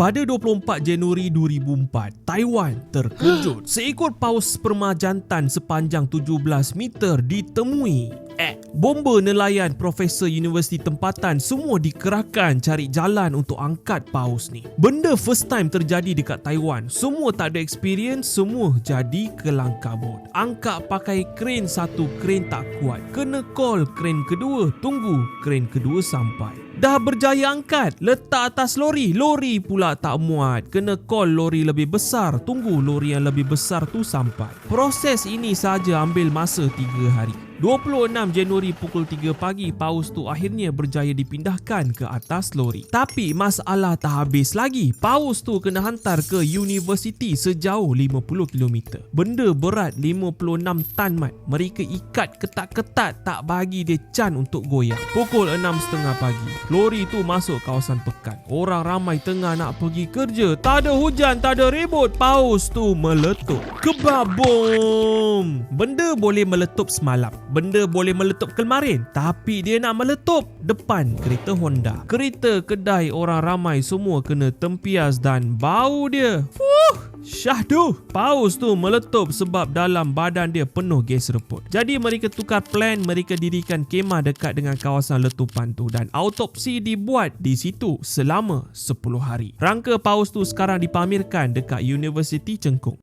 Pada 24 Januari 2004, Taiwan terkejut. Seekor paus sperma jantan sepanjang 17 meter ditemui. Eh, bomba nelayan profesor universiti tempatan semua dikerahkan cari jalan untuk angkat paus ni. Benda first time terjadi dekat Taiwan. Semua tak ada experience, semua jadi kelang kabut. Angkat pakai kren satu, kren tak kuat. Kena call kren kedua, tunggu kren kedua sampai. Dah berjaya angkat, letak atas lori. Lori pula tak muat. Kena call lori lebih besar. Tunggu lori yang lebih besar tu sampai. Proses ini saja ambil masa 3 hari. 26 Januari pukul 3 pagi, paus tu akhirnya berjaya dipindahkan ke atas lori. Tapi masalah tak habis lagi. Paus tu kena hantar ke universiti sejauh 50 km. Benda berat 56 tan mat. Mereka ikat ketat-ketat tak bagi dia can untuk goyang. Pukul 6.30 pagi, lori tu masuk kawasan pekan. Orang ramai tengah nak pergi kerja. Tak ada hujan, tak ada ribut. Paus tu meletup. Kebabom! Benda boleh meletup semalam. Benda boleh meletup kemarin. Tapi dia nak meletup depan kereta Honda. Kereta kedai orang ramai semua kena tempias dan bau dia. Fuh! Syahdu! Paus tu meletup sebab dalam badan dia penuh gas reput. Jadi mereka tukar plan, mereka dirikan kemah dekat dengan kawasan letupan tu dan autopsi dibuat di situ selama 10 hari. Rangka paus tu sekarang dipamerkan dekat Universiti Cengkung.